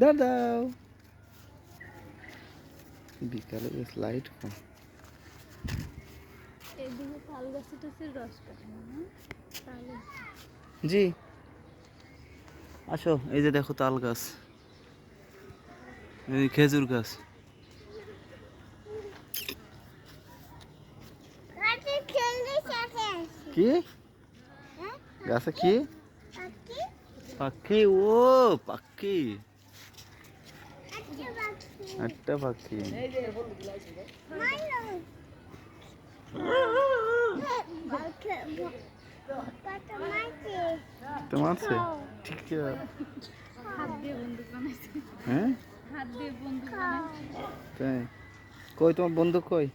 দাও দাও বিকালে বেশ লাইট কম। জি। আসো এই যে দেখো তাল গাছ। এই খেজুর গাছ। কি? গাছে কি? পাখি? ও পাখি। একটা পাখি তোমার আছে? ঠিক হ্যাঁ? কই তোমার বন্ধু কই?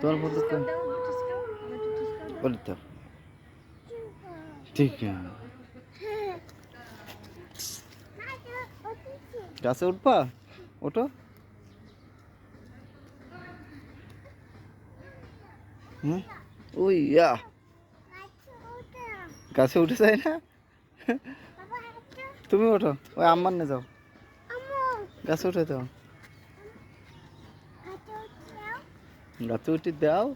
তোমার বন্ধু কই? বলি তো। ঠিক আছে। গাছে উঠবা? ওটো হুম? গাছে উঠে যায় না? তুমি ওঠো। ওই আম্মার নে যাও। গাছে উঠে দাও। গাছে উঠে দাও।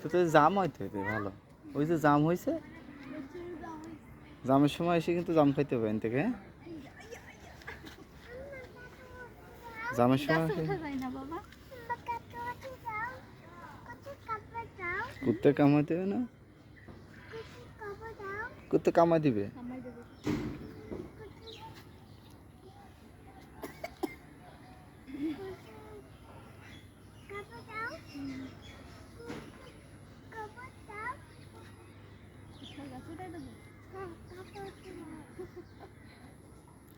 তো তো জাম হইতে হবে ভালো। ওই যে জাম হয়েছে জামের সময় এসে কিন্তু জাম খাইতে হবে এখান থেকে হ্যাঁ? জামের সময় বাবা? কুত্তে না? কুত্তে দিবে?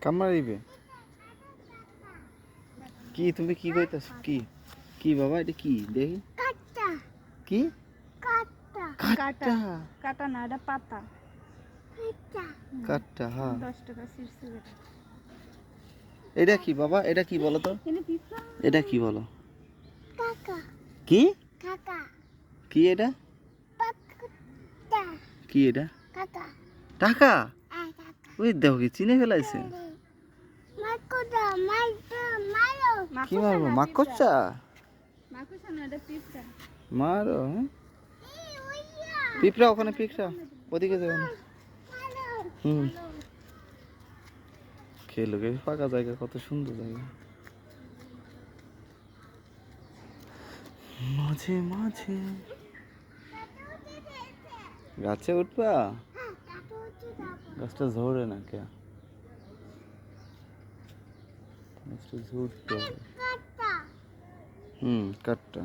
কামড়া দিবে? কি তুমি কি কইতাছ? কি? কি বাবা এটা কি? দেখি। কাটা। কি? কাটা। কাটা। কাটা না এটা পাতা। কাটা। হ্যাঁ। দশ টাকা সিরছে এটা এটা কি বাবা? এটা কি বলো তো? এটা কি বলো? কি? কি এটা? কি এটা? টাকা? ওই দেখো কি চিনে ফেলাইছে। কি মারবো মাকড়সা? মারো হ্যাঁ? পিঁপড়া ওখানে পিঁপড়া। ওদিকে যাবে না হুম। খেলো গে ফাঁকা জায়গা কত সুন্দর জায়গা। মাঝে মাঝে। গাছে উঠবা। গাছটা ঝরে না কে গাছটা ঝরতে হবে হুম কাঠটা